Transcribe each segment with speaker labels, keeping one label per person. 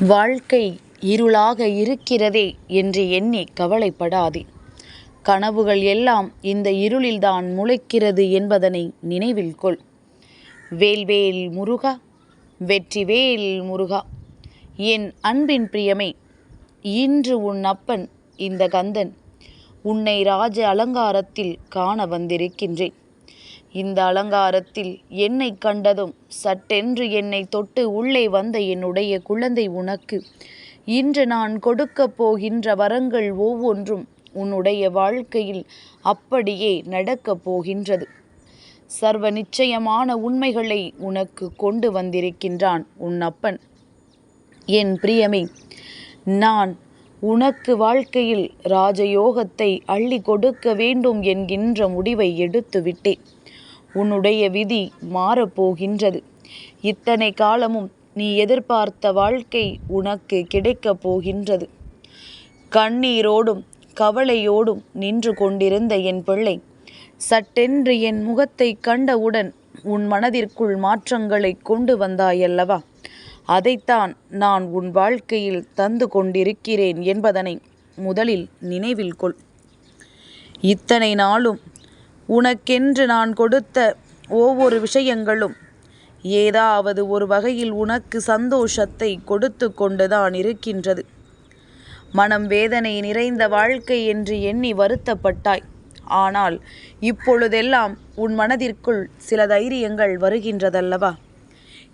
Speaker 1: வாழ்க்கை இருளாக இருக்கிறதே என்று எண்ணி கவலைப்படாதே. கனவுகள் எல்லாம் இந்த இருளில்தான் முளைக்கிறது என்பதனை நினைவில் கொள். வேல்வேல் முருகா வெற்றிவேல் முருகா. என் அன்பின் பிரியமே இன்று உன் அப்பன் இந்த கந்தன். உன்னை ராஜ அலங்காரத்தில் காண வந்திருக்கின்றேன். இந்த அலங்காரத்தில் என்னை கண்டதும் சட்டென்று என்னை தொட்டு உள்ளே வந்த என்னுடைய குழந்தை உனக்கு. இன்று நான் கொடுக்கப் போகின்ற வரங்கள் ஒவ்வொன்றும் உன்னுடைய வாழ்க்கையில் அப்படியே நடக்கப் போகின்றது. சர்வ நிச்சயமான உண்மைகளை உனக்கு கொண்டு வந்திருக்கின்றான் உன் அப்பன். என் பிரியமே நான் உனக்கு வாழ்க்கையில் ராஜயோகத்தை அள்ளி கொடுக்க வேண்டும் என்கின்ற முடிவை எடுத்து விட்டேன் உன்னுடைய விதி மாறப்போகின்றது. இத்தனை காலமும் நீ எதிர்பார்த்த வாழ்க்கை உனக்கு கிடைக்கப் போகின்றது. கண்ணீரோடும் கவலையோடும் நின்று கொண்டிருந்த என் பிள்ளை சட்டென்று என் முகத்தை கண்டவுடன் உன் மனதிற்குள் மாற்றங்களை கொண்டு வந்தாயல்லவா? அதைத்தான் நான் உன் வாழ்க்கையில் தந்து கொண்டிருக்கிறேன் என்பதனை முதலில் நினைவில் கொள். இத்தனை நாளும் உனக்கென்று நான் கொடுத்த ஒவ்வொரு விஷயங்களும் ஏதாவது ஒரு வகையில் உனக்கு சந்தோஷத்தை கொடுத்து கொண்டுதான் இருக்கின்றது. மனம் வேதனை நிறைந்த வாழ்க்கை என்று எண்ணி வருத்தப்பட்டாய். ஆனால் இப்பொழுதெல்லாம் உன் மனதிற்குள் சில தைரியங்கள் வருகின்றதல்லவா?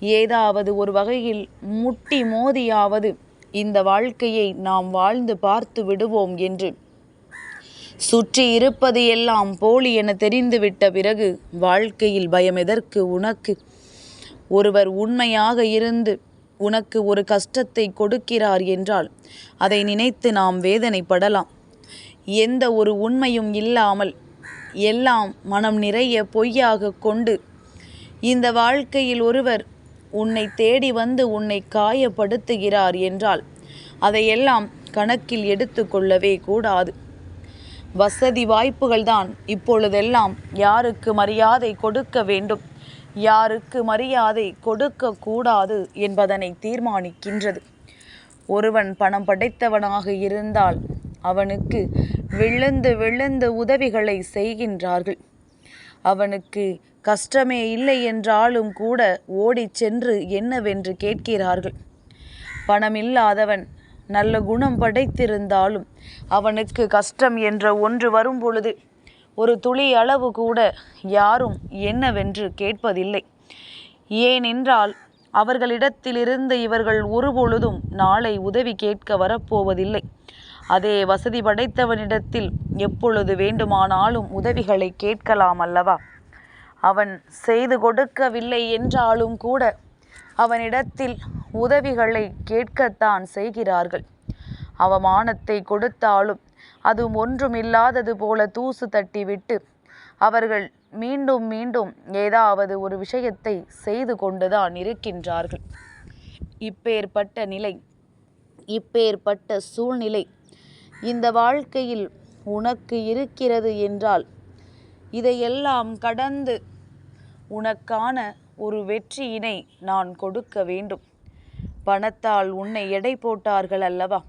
Speaker 1: ஏதாவது ஒரு வகையில் முட்டி மோதியாவது இந்த வாழ்க்கையை நாம் வாழ்ந்து பார்த்து விடுவோம் என்று சுற்றி இருப்பது எல்லாம் போலி என தெரிந்துவிட்ட பிறகு வாழ்க்கையில் பயம் எதற்கு உனக்கு? ஒருவர் உண்மையாக இருந்து உனக்கு ஒரு கஷ்டத்தை கொடுக்கிறார் என்றால் அதை நினைத்து நாம் வேதனைப்படலாம். எந்த ஒரு உண்மையும் இல்லாமல் எல்லாம் மனம் நிறைய பொய்யாக கொண்டு இந்த வாழ்க்கையில் ஒருவர் உன்னை தேடி வந்து உன்னை காயப்படுத்துகிறார் என்றால் அதையெல்லாம் கணக்கில் எடுத்து கொள்ளவே கூடாது. வசதி வாய்ப்புகள் தான் இப்பொழுதெல்லாம் யாருக்கு மரியாதை கொடுக்க வேண்டும்? யாருக்கு மரியாதை கொடுக்க கூடாது என்பதனை தீர்மானிக்கின்றது. ஒருவன் பணம் படைத்தவனாக இருந்தால் அவனுக்கு விழுந்து விழுந்து உதவிகளை செய்கின்றார்கள். அவனுக்கு கஷ்டமே இல்லை என்றாலும் கூட ஓடிச் சென்று என்னவென்று கேட்கிறார்கள். பணமில்லாதவன் நல்ல குணம் படைத்திருந்தாலும் அவனுக்கு கஷ்டம் என்ற ஒன்று வரும் பொழுது ஒரு துளி அளவு கூட யாரும் என்னவென்று கேட்பதில்லை. ஏனென்றால் அவர்களிடத்திலிருந்து இவர்கள் ஒருபொழுதும் நாளை உதவி கேட்க வரப்போவதில்லை. அதே வசதி படைத்தவனிடத்தில் எப்பொழுது வேண்டுமானாலும் உதவிகளை கேட்கலாம் அல்லவா? அவன் செய்து கொடுக்கவில்லை என்றாலும் கூட அவனிடத்தில் உதவிகளை கேட்கத்தான் செய்கிறார்கள். அவமானத்தை கொடுத்தாலும் அது ஒன்றுமில்லாதது போல தூசு தட்டிவிட்டு அவர்கள் மீண்டும் மீண்டும் ஏதாவது ஒரு விஷயத்தை செய்து கொண்டுதான் இருக்கின்றார்கள். இப்பேற்பட்ட நிலை இப்பேற்பட்ட சூழ்நிலை இந்த வாழ்க்கையில் உனக்கு இருக்கிறது என்றால் இதையெல்லாம் கடந்து உனக்கான ஒரு வெற்றியினை நான் கொடுக்க வேண்டும். பணத்தால் உன்னை எடை போட்டார்கள் அல்லவா?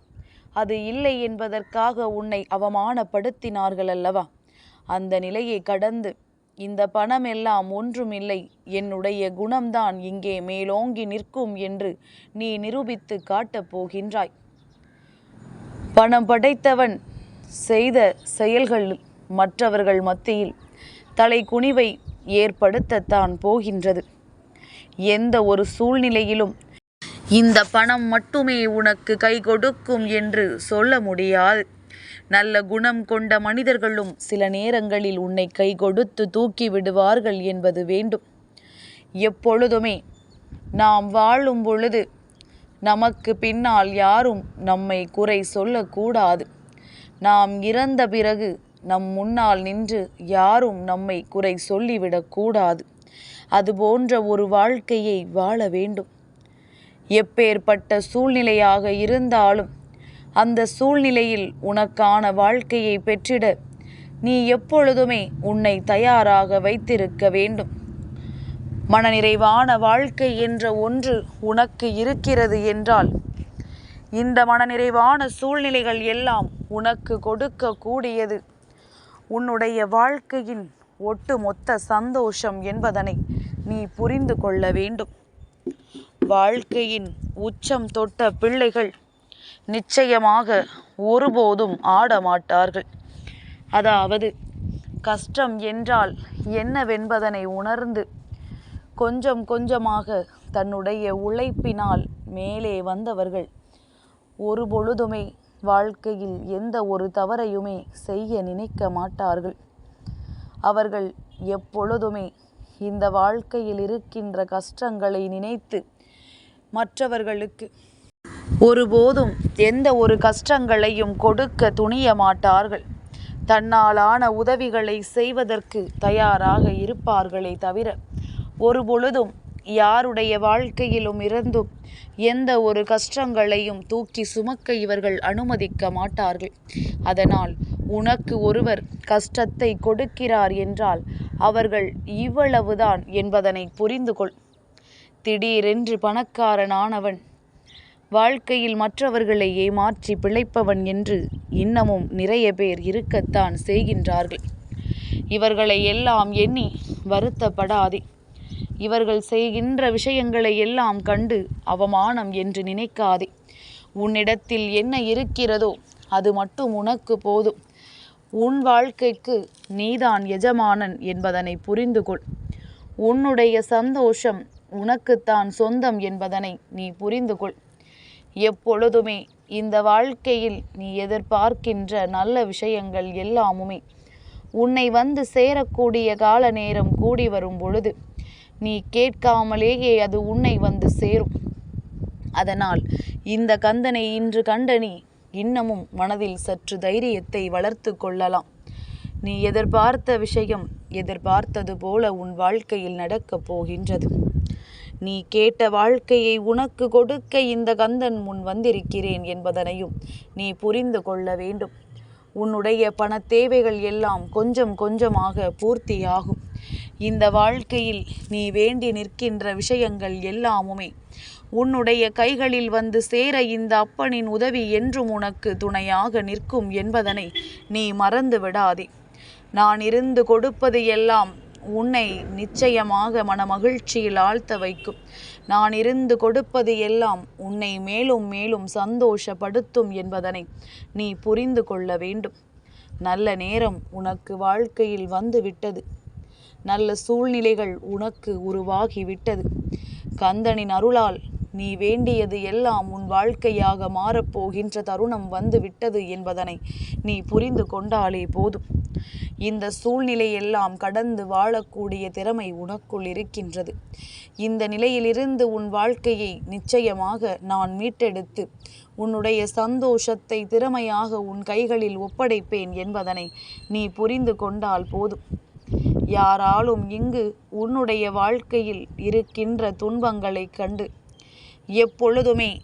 Speaker 1: அது இல்லை என்பதற்காக உன்னை அவமானப்படுத்தினார்கள் அல்லவா? அந்த நிலையை கடந்து இந்த பணம் எல்லாம் ஒன்றுமில்லை என்னுடைய குணம்தான் இங்கே மேலோங்கி நிற்கும் என்று நீ நிரூபித்து காட்டப் போகின்றாய். பணம் படைத்தவன் செய்த செயல்கள் மற்றவர்கள் மத்தியில் தலை குனிவை ஏற்படுத்தத்தான் போகின்றது. எந்த ஒரு சூழ்நிலையிலும் இந்த பணம் மட்டுமே உனக்கு கை கொடுக்கும் என்று சொல்ல முடியாது. நல்ல குணம் கொண்ட மனிதர்களும் சில நேரங்களில் உன்னை கை கொடுத்து தூக்கி விடுவார்கள் என்பது வேண்டும். எப்பொழுதுமே நாம் வாழும் பொழுது நமக்கு பின்னால் யாரும் நம்மை குறை சொல்லக்கூடாது. நாம் இறந்த பிறகு நம் முன்னால் நின்று யாரும் நம்மை குறை சொல்லிவிடக்கூடாது. அது போன்ற ஒரு வாழ்க்கையை வாழ வேண்டும். எப்பேற்பட்ட சூழ்நிலையாக இருந்தாலும் அந்த சூழ்நிலையில் உனக்கான வாழ்க்கையை பெற்றிட நீ எப்பொழுதுமே உன்னை தயாராக வைத்திருக்க வேண்டும். மனநிறைவான வாழ்க்கை என்ற ஒன்று உனக்கு இருக்கிறது என்றால் இந்த மனநிறைவான சூழ்நிலைகள் எல்லாம் உனக்கு கொடுக்கக்கூடியது. உன்னுடைய வாழ்க்கையின் ஒட்டுமொத்த சந்தோஷம் என்பதனை நீ புரிந்து கொள்ள வேண்டும். வாழ்க்கையின் உச்சம் தொட்ட பிள்ளைகள் நிச்சயமாக ஒருபோதும் ஆடமாட்டார்கள். அதாவது கஷ்டம் என்றால் என்னவென்பதனை உணர்ந்து கொஞ்சம் கொஞ்சமாக தன்னுடைய உழைப்பினால் மேலே வந்தவர்கள் ஒரு பொழுதுமே வாழ்க்கையில் எந்த ஒரு தவறையுமே செய்ய நினைக்க மாட்டார்கள். அவர்கள் எப்பொழுதுமே இந்த வாழ்க்கையில் இருக்கின்ற கஷ்டங்களை நினைத்து மற்றவர்களுக்கு. ஒருபோதும் எந்த ஒரு கஷ்டங்களையும் கொடுக்க துணிய மாட்டார்கள். தன்னாலான உதவிகளை செய்வதற்கு தயாராக இருப்பார்களே தவிர ஒரு பொழுதும் யாருடைய வாழ்க்கையிலும் இருந்தும் எந்த ஒரு கஷ்டங்களையும் தூக்கி சுமக்க இவர்கள் அனுமதிக்க மாட்டார்கள். அதனால் உனக்கு ஒருவர் கஷ்டத்தை கொடுக்கிறார் என்றால் அவர்கள் இவ்வளவுதான் என்பதனை புரிந்து கொள் திடீரென்று பணக்காரனானவன். வாழ்க்கையில் மற்றவர்களை ஏமாற்றி பிழைப்பவன் என்று இன்னமும் நிறைய பேர் இருக்கத்தான் செய்கின்றார்கள். இவர்களை எல்லாம் எண்ணி வருத்தப்படாதே. இவர்கள் செய்கின்ற விஷயங்களை எல்லாம் கண்டு அவமானம் என்று நினைக்காதே. உன்னிடத்தில் என்ன இருக்கிறதோ அது மட்டும் உனக்கு போதும். உன் வாழ்க்கைக்கு நீதான் எஜமானன் என்பதனை புரிந்து கொள் உன்னுடைய சந்தோஷம் உனக்குத்தான் சொந்தம் என்பதனை நீ புரிந்து கொள் எப்பொழுதுமே இந்த வாழ்க்கையில் நீ எதிர்பார்க்கின்ற நல்ல விஷயங்கள் எல்லாமுமே உன்னை வந்து சேரக்கூடிய கால நேரம் கூடி வரும் பொழுது நீ கேட்காமலேயே அது உன்னை வந்து சேரும். அதனால் இந்த கந்தனை இன்று கண்ட நீ இன்னமும் மனதில் சற்று தைரியத்தை வளர்த்து கொள்ளலாம். நீ எதிர்பார்த்த விஷயம் எதிர்பார்த்தது போல உன் வாழ்க்கையில் நடக்கப் போகின்றது. நீ கேட்ட வாழ்க்கையை உனக்கு கொடுக்க இந்த கந்தன் முன் வந்திருக்கிறேன் என்பதனையும் நீ புரிந்து கொள்ள வேண்டும். உன்னுடைய பண தேவைகள் எல்லாம் கொஞ்சம் கொஞ்சமாக பூர்த்தியாகும். இந்த வாழ்க்கையில் நீ வேண்டி நிற்கின்ற விஷயங்கள் எல்லாமுமே உன்னுடைய கைகளில் வந்து சேர இந்த அப்பனின் உதவி என்றும் உனக்கு துணையாக நிற்கும் என்பதனை நீ மறந்து விடாதே நான் இருந்து கொடுப்பது எல்லாம் உன்னை நிச்சயமாக மனமகிழ்ச்சியில் ஆழ்த்த வைக்கும். நான் இருந்து கொடுப்பது எல்லாம் உன்னை மேலும் மேலும் சந்தோஷப்படுத்தும் என்பதனை நீ புரிந்து கொள்ள வேண்டும். நல்ல நேரம் உனக்கு வாழ்க்கையில் வந்து விட்டது நல்ல சூழ்நிலைகள் உனக்கு உருவாகிவிட்டது. கந்தனின் அருளால் நீ வேண்டியது எல்லாம் உன் வாழ்க்கையாக மாறப்போகின்ற தருணம் வந்து விட்டது என்பதனை நீ புரிந்து கொண்டாலே போதும். இந்த சூழ்நிலையெல்லாம் கடந்து வாழக்கூடிய திறமை உனக்குள் இருக்கின்றது. இந்த நிலையிலிருந்து உன் வாழ்க்கையை நிச்சயமாக நான் மீட்டெடுத்து உன்னுடைய சந்தோஷத்தை திறமையாக உன் கைகளில் ஒப்படைப்பேன் என்பதனை நீ புரிந்து கொண்டால் போதும். யாராலும் இங்கு உன்னுடைய வாழ்க்கையில் இருக்கின்ற துன்பங்களைக் கண்டு எப்பொழுதுமே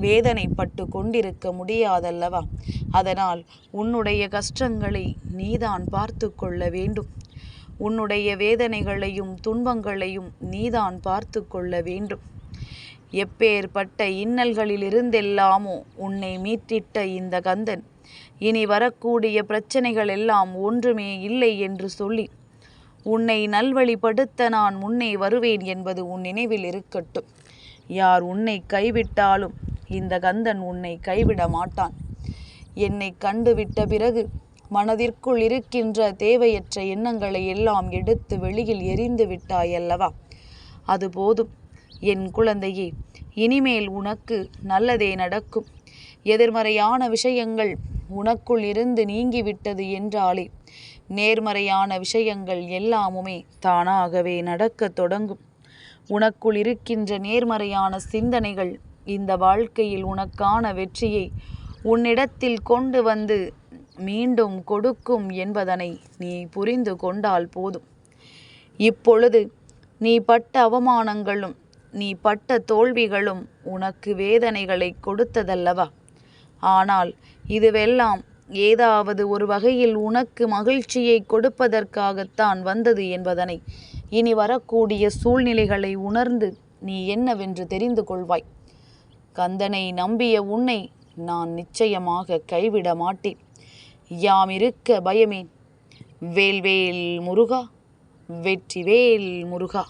Speaker 1: வேதனைப்பட்டு கொண்டிருக்க முடியாதல்லவா? அதனால் உன்னுடைய கஷ்டங்களை நீதான் பார்த்து கொள்ள வேண்டும். உன்னுடைய வேதனைகளையும் துன்பங்களையும் நீதான் பார்த்து கொள்ள வேண்டும். எப்பேற்பட்ட இன்னல்களிலிருந்தெல்லாமோ உன்னை மீட்டிட்ட இந்த கந்தன் இனி வரக்கூடிய பிரச்சனைகள் எல்லாம் ஒன்றுமே இல்லை என்று சொல்லி உன்னை நல்வழிப்படுத்த நான் முன்னே வருவேன் என்பது உன் நினைவில் இருக்கட்டும். யார் உன்னை கைவிட்டாலும் இந்த கந்தன் உன்னை கைவிட மாட்டான். என்னை கண்டுவிட்ட பிறகு மனதிற்குள் இருக்கின்ற தேவையற்ற எண்ணங்களை எல்லாம் எடுத்து வெளியில் எரிந்து விட்டாயல்லவா அது போதும். என் குழந்தையே இனிமேல் உனக்கு நல்லதே நடக்கும். எதிர்மறையான விஷயங்கள் உனக்குள் இருந்து நீங்கிவிட்டது என்றாலே நேர்மறையான விஷயங்கள் எல்லாமுமே தானாகவே நடக்கத் தொடங்கும். உனக்குள் இருக்கின்ற நேர்மறையான சிந்தனைகள் இந்த வாழ்க்கையில் உனக்கான வெற்றியை உன்னிடத்தில் கொண்டு வந்து மீண்டும் கொடுக்கும் என்பதனை நீ புரிந்து கொண்டால் போதும். இப்பொழுது நீ பட்ட அவமானங்களும் நீ பட்ட தோல்விகளும் உனக்கு வேதனைகளை கொடுத்ததல்லவா? ஆனால் இதுவெல்லாம் ஏதாவது ஒரு வகையில் உனக்கு மகிழ்ச்சியை கொடுப்பதற்காகத்தான் வந்தது என்பதனை இனி வரக்கூடிய சூழ்நிலைகளை உணர்ந்து நீ என்னவென்று தெரிந்து கொள்வாய். கந்தனை நம்பிய உன்னை நான் நிச்சயமாக கைவிட மாட்டேன். யாம் இருக்க பயமேன் வேல்வேல் முருகா வெற்றிவேல் முருகா.